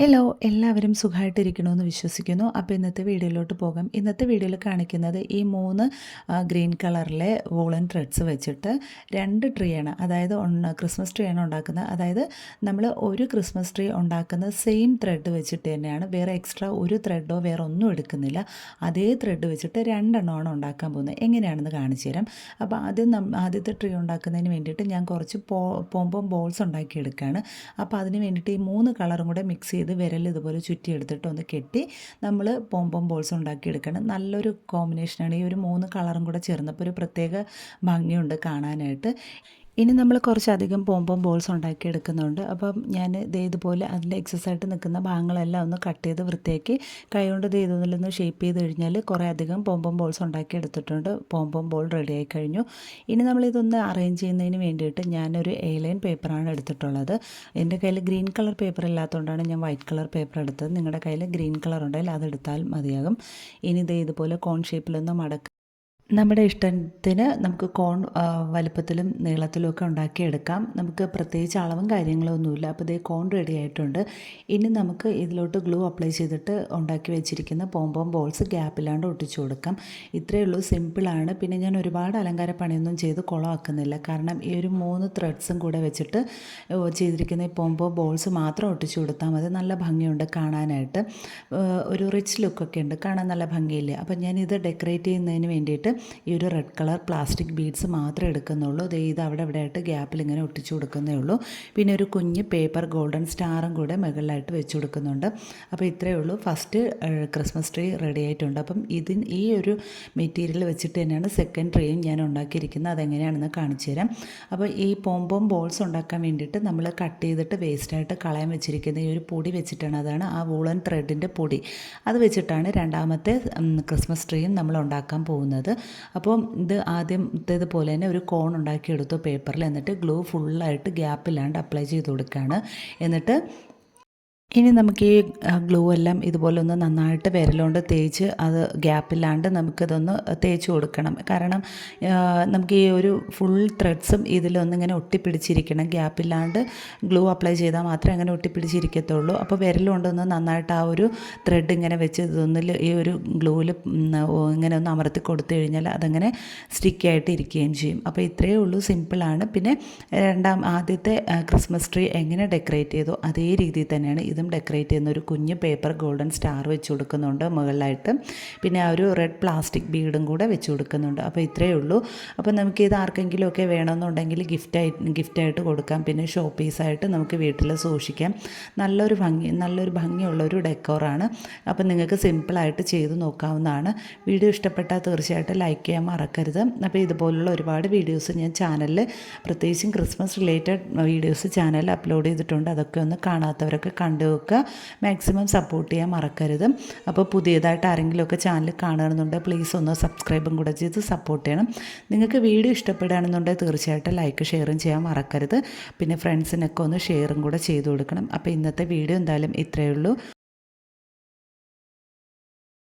Hello എല്ലാവരും സുഖമായിട്ടിരിക്കണമെന്ന് വിശ്വസിക്കുന്നു. അപ്പോൾ ഇന്നത്തെ വീഡിയോയിലോട്ട് പോകാം. ഇന്നത്തെ വീഡിയോയിൽ കാണിക്കുന്നത് ഈ മൂന്ന് ഗ്രീൻ കളറിലെ വൂളൻ ത്രെഡ്സ് വെച്ചിട്ട് രണ്ട് ട്രീ ആണ്. അതായത് ക്രിസ്മസ് ട്രീയാണ് ഉണ്ടാക്കുന്നത്. അതായത് നമ്മൾ ഒരു ക്രിസ്മസ് ട്രീ ഉണ്ടാക്കുന്ന സെയിം ത്രെഡ് വെച്ചിട്ട് തന്നെയാണ്. വേറെ എക്സ്ട്രാ ഒരു ത്രെഡോ വേറെ ഒന്നും എടുക്കുന്നില്ല. അതേ ത്രെഡ് വെച്ചിട്ട് രണ്ടെണ്ണമാണ് ഉണ്ടാക്കാൻ പോകുന്നത്. എങ്ങനെയാണെന്ന് കാണിച്ചു തരാം. അപ്പോൾ ആദ്യം ആദ്യത്തെ ട്രീ ഉണ്ടാക്കുന്നതിന് വേണ്ടിയിട്ട് ഞാൻ കുറച്ച് പോ പോംപോം ബോൾസ് ഉണ്ടാക്കിയെടുക്കുകയാണ്. അപ്പോൾ അതിന് വേണ്ടിയിട്ട് ഈ മൂന്ന് കളറും കൂടെ മിക്സ് ചെയ്ത് വിരൽ ഇതുപോലെ ചുറ്റിയെടുത്തിട്ട് ഒന്ന് കെട്ടി നമ്മൾ പോംപോം ബോൾസ് ഉണ്ടാക്കിയെടുക്കണം. നല്ലൊരു കോമ്പിനേഷനാണ് ഈ ഒരു മൂന്ന് കളറും കൂടെ ചേർന്നപ്പോൾ ഒരു പ്രത്യേക ഭംഗിയുണ്ട് കാണാനായിട്ട്. ഇനി നമ്മൾ കുറച്ചധികം പോംപോം ബോൾസ് ഉണ്ടാക്കി എടുക്കുന്നുണ്ട്. അപ്പം ഞാൻ ഇതേതുപോലെ അതിന്റെ എക്സസ് ആയിട്ട് നിൽക്കുന്ന ഭാഗങ്ങളെല്ലാം ഒന്ന് കട്ട് ചെയ്ത് വൃത്തിയാക്കി കൈകൊണ്ട് ദേ ഇതൊന്നിലൊന്ന് ഷേപ്പ് ചെയ്ത് കഴിഞ്ഞാൽ കുറേ അധികം പോംപോം ബോൾസ് ഉണ്ടാക്കി എടുത്തിട്ടുണ്ട്. പോംപോം ബോൾ റെഡി ആയി കഴിഞ്ഞു. ഇനി നമ്മളിതൊന്ന് അറേഞ്ച് ചെയ്യുന്നതിന് വേണ്ടിയിട്ട് ഞാനൊരു എ ലൈൻ പേപ്പറാണ് എടുത്തിട്ടുള്ളത്. എന്റെ കയ്യിൽ ഗ്രീൻ കളർ പേപ്പർ ഇല്ലാത്തതുകൊണ്ടാണ് ഞാൻ വൈറ്റ് കളർ പേപ്പർ എടുത്തത്. നിങ്ങളുടെ കയ്യിൽ ഗ്രീൻ കളർ ഉണ്ടെങ്കിൽ അതെടുത്താൽ മതിയാകും. ഇനി ദേ ഇതുപോലെ കോൺ ഷേപ്പിലൊന്നും മടക്കുക നമ്മുടെ ഇഷ്ടത്തിന് നമുക്ക് കോൺ വലുപ്പത്തിലും നീളത്തിലും ഒക്കെ ഉണ്ടാക്കിയെടുക്കാം. നമുക്ക് പ്രത്യേകിച്ച് അളവും കാര്യങ്ങളൊന്നുമില്ല. അപ്പോൾ ഇതേ കോൺ റെഡി ആയിട്ടുണ്ട്. ഇനി നമുക്ക് ഇതിലോട്ട് ഗ്ലൂ അപ്ലൈ ചെയ്തിട്ട് ഉണ്ടാക്കി വെച്ചിരിക്കുന്ന പോംപോം ബോൾസ് ഗ്യാപ്പില്ലാണ്ട് ഒട്ടിച്ചു കൊടുക്കാം. ഇത്രയേ ഉള്ളൂ. സിമ്പിളാണ് പിന്നെ ഞാൻ ഒരുപാട് അലങ്കാര പണിയൊന്നും ചെയ്ത് കുളമാക്കുന്നില്ല. കാരണം ഈ ഒരു മൂന്ന് ത്രെഡ്സും കൂടെ വെച്ചിട്ട് ചെയ്തിരിക്കുന്ന ഈ പോംപോം ബോൾസ് മാത്രം ഒട്ടിച്ചു കൊടുത്താൽ മതി. നല്ല ഭംഗിയുണ്ട് കാണാനായിട്ട്. ഒരു റിച്ച് ലുക്കൊക്കെ ഉണ്ട്. കാണാൻ നല്ല ഭംഗിയില്ലേ? അപ്പം ഇത് ഡെക്കറേറ്റ് ചെയ്യുന്നതിന് വേണ്ടിയിട്ട് ഈ ഒരു റെഡ് കളർ പ്ലാസ്റ്റിക് ബീഡ്സ് മാത്രമേ എടുക്കുന്നുള്ളൂ. ദേ ഇത് അവിടെ ഇവിടെ ആയിട്ട് ഗ്യാപ്പിൽ ഇങ്ങനെ ഒട്ടിച്ചു കൊടുക്കുന്നേ ഉള്ളൂ. പിന്നെ ഒരു കുഞ്ഞ് പേപ്പർ ഗോൾഡൻ സ്റ്റാറും കൂടെ മുകളിലായിട്ട് വെച്ച് കൊടുക്കുന്നുണ്ട്. അപ്പോൾ ഇത്രയേ ഉള്ളൂ. ഫസ്റ്റ് ക്രിസ്മസ് ട്രീ റെഡി ആയിട്ടുണ്ട്. അപ്പം ഇതിന് ഈ ഒരു മെറ്റീരിയൽ വെച്ചിട്ട് തന്നെയാണ് സെക്കൻഡ് ട്രീയും ഞാൻ ഉണ്ടാക്കിയിരിക്കുന്നത്. അതെങ്ങനെയാണെന്ന് കാണിച്ചു തരാം. അപ്പോൾ ഈ പോംപോം ബോൾസ് ഉണ്ടാക്കാൻ വേണ്ടിയിട്ട് നമ്മൾ കട്ട് ചെയ്തിട്ട് വേസ്റ്റായിട്ട് കളയാൻ വെച്ചിരിക്കുന്ന ഈ ഒരു പൊടി വെച്ചിട്ടാണ്. അതാണ് ആ വൂളൻ ത്രെഡിന്റെ പൊടി. അത് വെച്ചിട്ടാണ് രണ്ടാമത്തെ ക്രിസ്മസ് ട്രീയും നമ്മൾ ഉണ്ടാക്കാൻ പോകുന്നത്. അപ്പോൾ ഇത് ആദ്യത്തേതുപോലെ തന്നെ ഒരു കോൺ ഉണ്ടാക്കിയെടുത്തു പേപ്പറിൽ എന്നിട്ട് ഗ്ലൂ ഫുള്ളായിട്ട് ഗ്യാപ്പില്ലാണ്ട് അപ്ലൈ ചെയ്ത് കൊടുക്കുകയാണ്. എന്നിട്ട് ഇനി നമുക്ക് ഈ ഗ്ലൂ എല്ലാം ഇതുപോലെ ഒന്ന് നന്നായിട്ട് വിരലുകൊണ്ട് തേച്ച് അത് ഗ്യാപ്പില്ലാണ്ട് നമുക്കിതൊന്ന് തേച്ച് കൊടുക്കണം. കാരണം നമുക്ക് ഈ ഒരു ഫുൾ ത്രെഡ്സും ഇതിലൊന്നിങ്ങനെ ഒട്ടിപ്പിടിച്ചിരിക്കണം. ഗ്യാപ്പില്ലാണ്ട് ഗ്ലൂ അപ്ലൈ ചെയ്താൽ മാത്രമേ അങ്ങനെ ഒട്ടിപ്പിടിച്ചിരിക്കത്തുള്ളൂ. അപ്പോൾ വിരലുകൊണ്ടൊന്ന് നന്നായിട്ട് ആ ഒരു ത്രെഡ് ഇങ്ങനെ വെച്ച് ഇതൊന്നിൽ ഈ ഒരു ഗ്ലൂവിൽ ഇങ്ങനെ ഒന്ന് അമർത്തി കൊടുത്തു കഴിഞ്ഞാൽ അതങ്ങനെ സ്റ്റിക്കായിട്ട് ഇരിക്കുകയും ചെയ്യും. അപ്പോൾ ഇത്രയേ ഉള്ളൂ സിമ്പിളാണ് പിന്നെ രണ്ടാം ആദ്യത്തെ ക്രിസ്മസ് ട്രീ എങ്ങനെ ഡെക്കറേറ്റ് ചെയ്തോ അതേ രീതിയിൽ തന്നെയാണ് ഇതും ഡെക്കറേറ്റ് ചെയ്യുന്ന ഒരു കുഞ്ഞ് പേപ്പർ ഗോൾഡൻ സ്റ്റാർ വെച്ച് കൊടുക്കുന്നുണ്ട് മുകളിലായിട്ട്. പിന്നെ ആ ഒരു റെഡ് പ്ലാസ്റ്റിക് ബീഡും കൂടെ വെച്ച് കൊടുക്കുന്നുണ്ട്. അപ്പോൾ ഇത്രയേ ഉള്ളൂ. അപ്പോൾ നമുക്ക് ഇത് ആർക്കെങ്കിലുമൊക്കെ വേണമെന്നുണ്ടെങ്കിൽ ഗിഫ്റ്റായി ഗിഫ്റ്റായിട്ട് കൊടുക്കാം. പിന്നെ ഷോ പീസായിട്ട് നമുക്ക് വീട്ടിൽ സൂക്ഷിക്കാം. നല്ലൊരു ഭംഗി നല്ലൊരു ഭംഗിയുള്ള ഒരു ഡെക്കോറാണ് അപ്പോൾ നിങ്ങൾക്ക് സിമ്പിളായിട്ട് ചെയ്ത് നോക്കാവുന്നതാണ്. വീഡിയോ ഇഷ്ടപ്പെട്ടാൽ തീർച്ചയായിട്ടും ലൈക്ക് ചെയ്യാൻ മറക്കരുത്. അപ്പോൾ ഇതുപോലുള്ള ഒരുപാട് വീഡിയോസ് ഞാൻ ചാനലിൽ പ്രത്യേകിച്ചും ക്രിസ്മസ് റിലേറ്റഡ് വീഡിയോസ് ചാനലിൽ അപ്ലോഡ് ചെയ്തിട്ടുണ്ട്. അതൊക്കെ ഒന്ന് കാണാത്തവരൊക്കെ കണ്ടു വെക്കുക മാക്സിമം സപ്പോർട്ട് ചെയ്യാൻ മറക്കരുത്. അപ്പോൾ പുതിയതായിട്ട് ആരെങ്കിലുമൊക്കെ ചാനൽ കാണുകയാണെന്നുണ്ടെങ്കിൽ പ്ലീസ് ഒന്ന് സബ്സ്ക്രൈബും കൂടെ ചെയ്ത് സപ്പോർട്ട് ചെയ്യണം. നിങ്ങൾക്ക് വീഡിയോ ഇഷ്ടപ്പെടുകയാണെന്നുണ്ടെങ്കിൽ തീർച്ചയായിട്ടും ലൈക്ക് ഷെയറും ചെയ്യാൻ മറക്കരുത്. പിന്നെ ഫ്രണ്ട്സിനൊക്കെ ഒന്ന് ഷെയറും കൂടെ ചെയ്ത് കൊടുക്കണം. അപ്പോൾ ഇന്നത്തെ വീഡിയോ എന്തായാലും ഇത്രയേ ഉള്ളൂ.